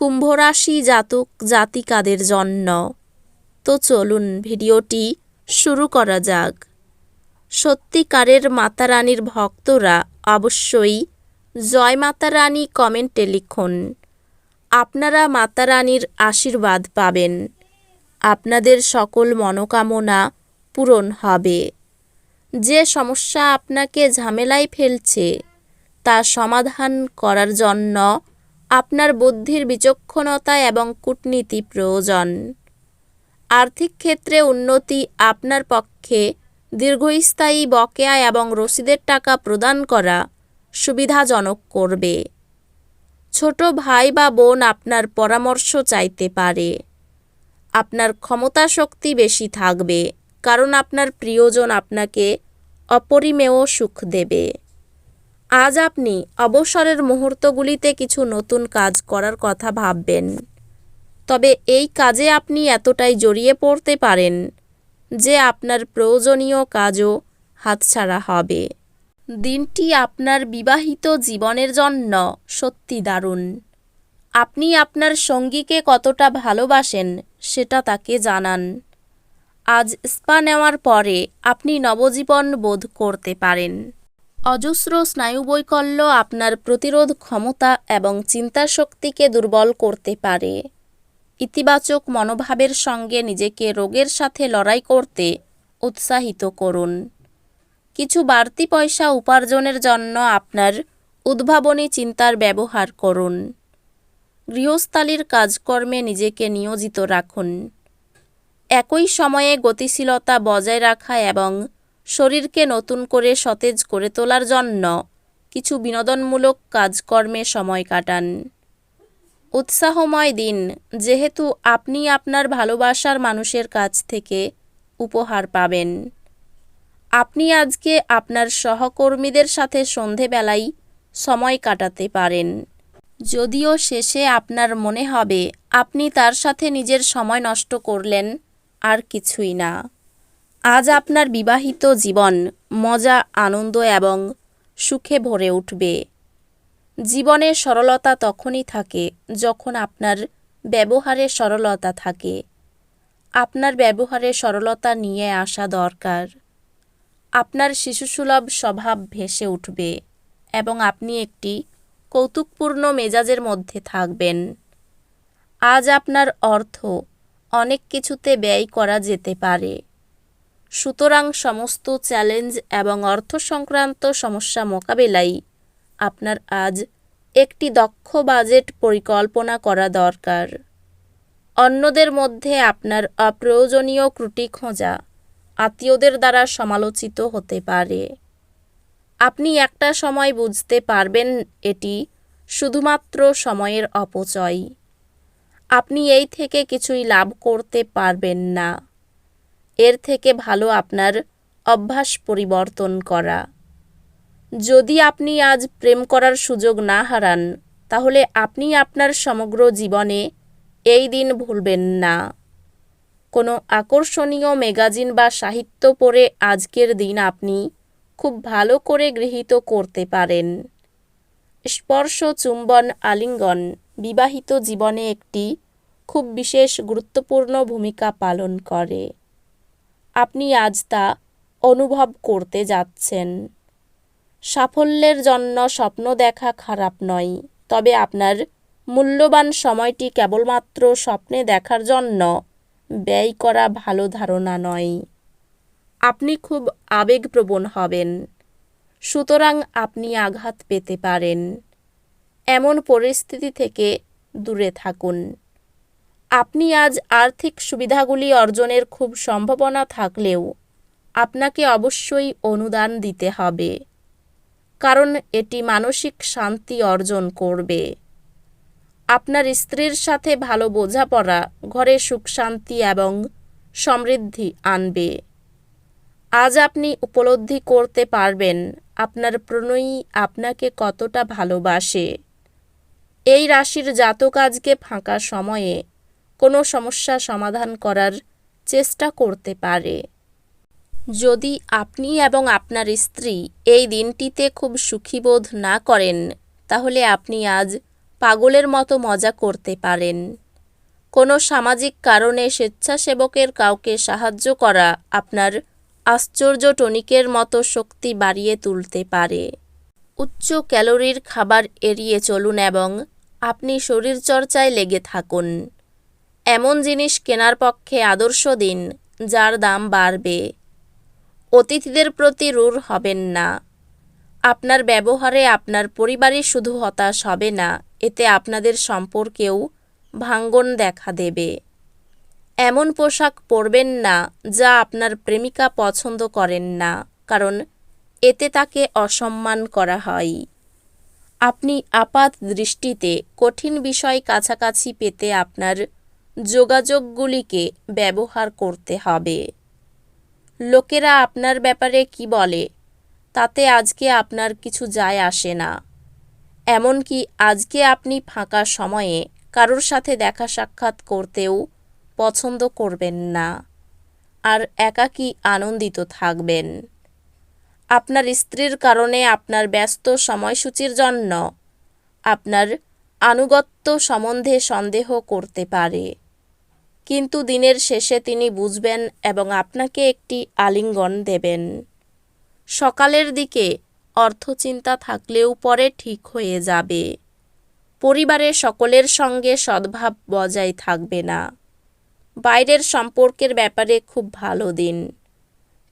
কুম্ভ রাশি জাতক জাতিকাদের জন্য। তো চলুন ভিডিওটি শুরু করা যাক। সত্যিকারের মাতারানীর ভক্তরা অবশ্যই জয় মাতা রানী কমেন্টে লিখুন। আপনারা মাতারানীর আশীর্বাদ পাবেন। আপনাদের সকল মনোকামনা পূরণ হবে। যে সমস্যা আপনাকে ঝামেলায় ফেলছে, তা সমাধান করার জন্য আপনার বুদ্ধির বিচক্ষণতা এবং কূটনীতি প্রয়োজন। আর্থিক ক্ষেত্রে উন্নতি আপনার পক্ষে দীর্ঘস্থায়ী বকেয়া এবং রসিদের টাকা প্রদান করা সুবিধাজনক করবে। ছোট ভাই বা বোন আপনার পরামর্শ চাইতে পারে। আপনার ক্ষমতা শক্তি বেশি থাকবে, কারণ আপনার প্রিয়জন আপনাকে অপরিমেয় সুখ দেবে। আজ আপনি অবসরের মুহূর্তগুলিতে কিছু নতুন কাজ করার কথা ভাববেন। তবে এই কাজে আপনি এতটাই জড়িয়ে পড়তে পারেন যে আপনার প্রয়োজনীয় কাজও হাতছাড়া হবে। দিনটি আপনার বিবাহিত জীবনের জন্য সত্যি দারুণ। আপনি আপনার সঙ্গীকে কতটা ভালোবাসেন সেটা তাকে জানান। আজ স্পা নেওয়ার পরে আপনি নবজীবন বোধ করতে পারেন। অজস্র স্নায়ুবৈকল্য আপনার প্রতিরোধ ক্ষমতা এবং চিন্তাশক্তিকে দুর্বল করতে পারে। ইতিবাচক মনোভাবের সঙ্গে নিজেকে রোগের সাথে লড়াই করতে উৎসাহিত করুন। কিছু বাড়তি পয়সা উপার্জনের জন্য আপনার উদ্ভাবনী চিন্তার ব্যবহার করুন। গৃহস্থালির কাজকর্মে নিজেকে নিয়োজিত রাখুন। একই সময়ে গতিশীলতা বজায় রাখা এবং শরীরকে নতুন করে সতেজ করে তোলার জন্য কিছু বিনোদনমূলক কাজকর্মে সময় কাটান। উৎসাহময় দিন, যেহেতু আপনি আপনার ভালোবাসার মানুষের কাছ থেকে উপহার পাবেন। আপনি আজকে আপনার সহকর্মীদের সাথে সন্ধেবেলায় সময় কাটাতে পারেন। যদিও শেষে আপনার মনে হবে, আপনি তার সাথে নিজের সময় নষ্ট করলেন, আর কিছুই না। আজ আপনার বিবাহিত জীবন মজা, আনন্দ এবং সুখে ভরে উঠবে। জীবনে সরলতা তখনই থাকে যখন আপনার ব্যবহারে সরলতা থাকে। আপনার ব্যবহারে সরলতা নিয়ে আসা দরকার। আপনার শিশুসুলভ স্বভাব ভেসে উঠবে এবং আপনি একটি কৌতুকপূর্ণ মেজাজের মধ্যে থাকবেন। আজ আপনার অর্থ অনেক কিছুতে ব্যয় করা যেতে পারে। সুতরাং সমস্ত চ্যালেঞ্জ এবং অর্থ সংক্রান্ত সমস্যা মোকাবেলাই আপনার আজ একটি দক্ষ বাজেট পরিকল্পনা করা দরকার। অন্যদের মধ্যে আপনার অপ্রয়োজনীয় ত্রুটি খোঁজা আত্মীয়দের দ্বারা সমালোচিত হতে পারে। আপনি একটা সময় বুঝতে পারবেন এটি শুধুমাত্র সময়ের অপচয়। আপনি এই থেকে কিছুই লাভ করতে পারবেন না। এর থেকে ভালো আপনার অভ্যাস পরিবর্তন করা। যদি আপনি আজ প্রেম করার সুযোগ না হারান, তাহলে আপনি আপনার সমগ্র জীবনে এই দিন ভুলবেন না। কোনো আকর্ষণীয় ম্যাগাজিন বা সাহিত্য পড়ে আজকের দিন আপনি খুব ভালো করে গৃহীত করতে পারেন। স্পর্শ চুম্বন আলিঙ্গন বিবাহিত জীবনে একটি খুব বিশেষ গুরুত্বপূর্ণ ভূমিকা পালন করে। আপনি আজ তা অনুভব করতে যাচ্ছেন। সাফল্যের জন্য স্বপ্ন দেখা খারাপ নয়, তবে আপনার মূল্যবান সময়টি কেবলমাত্র স্বপ্নে দেখার জন্য ব্যয় করা ভালো ধারণা নয়। আপনি খুব আবেগপ্রবণ হবেন, সুতরাং আপনি আঘাত পেতে পারেন। এমন পরিস্থিতি থেকে দূরে থাকুন। আপনি আজ আর্থিক সুবিধাগুলি অর্জনের খুব সম্ভাবনা থাকলেও আপনাকে অবশ্যই অনুদান দিতে হবে। কারণ এটি মানসিক শান্তি অর্জন করবে। আপনার স্ত্রীর সাথে ভালো বোঝাপড়া, ঘরে সুখ শান্তি এবং সমৃদ্ধি আনবে। আজ আপনি উপলব্ধি করতে পারবেন আপনার প্রণয়ী আপনাকে কতটা ভালোবাসে। এই রাশির জাতক আজকে ফাঁকা সময়ে কোনো সমস্যা সমাধান করার চেষ্টা করতে পারে। যদি আপনি এবং আপনার স্ত্রী এই দিনটিতে খুব সুখীবোধ না করেন, তাহলে আপনি আজ পাগলের মতো মজা করতে পারেন। কোনো সামাজিক কারণে স্বেচ্ছাসেবকের কাউকে সাহায্য করা আপনার আশ্চর্য টনিকের মতো শক্তি বাড়িয়ে তুলতে পারে। উচ্চ ক্যালোরির খাবার এড়িয়ে চলুন এবং আপনি শরীরচর্চায় লেগে থাকুন। এমন জিনিস কেনার পক্ষে আদর্শ দিন, যার দাম বাড়বে। অতিথিদের প্রতি রূঢ় হবেন না। আপনার ব্যবহারে আপনার পরিবারই শুধু হতাশ হবে না, এতে আপনাদের সম্পর্কেও ভাঙ্গন দেখা দেবে। এমন পোশাক পরবেন না, যা আপনার প্রেমিকা পছন্দ করেন না, কারণ এতে তাকে অসম্মান করা হয়। আপনি আপাত দৃষ্টিতে কঠিন বিষয় কাছাকাছি পেতে আপনার যোগাযোগগুলিকে ব্যবহার করতে হবে। লোকেরা আপনার ব্যাপারে কি বলে, তাতে আজকে আপনার কিছু যায় আসে না। এমনকি আজকে আপনি ফাঁকা সময়ে কারোর সাথে দেখা সাক্ষাৎ করতেও পছন্দ করবেন না আর একাকী আনন্দিত থাকবেন। আপনার স্ত্রীর কারণে আপনার ব্যস্ত সময়সূচির জন্য আপনার আনুগত্য সম্বন্ধে সন্দেহ করতে পারে। কিন্তু দিনের শেষে তিনি বুঝবেন এবং আপনাকে একটি আলিঙ্গন দেবেন। সকালের দিকে অর্থচিন্তা থাকলেও পরে ঠিক হয়ে যাবে। পরিবারের সকলের সঙ্গে সদ্ভাব বজায় থাকবে না। বাইরের সম্পর্কের ব্যাপারে খুব ভালো দিন।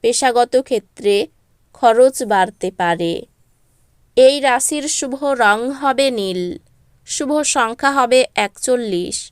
পেশাগত ক্ষেত্রে খরচ বাড়তে পারে। এই রাশির শুভ রং হবে নীল। শুভ সংখ্যা হবে একচল্লিশ।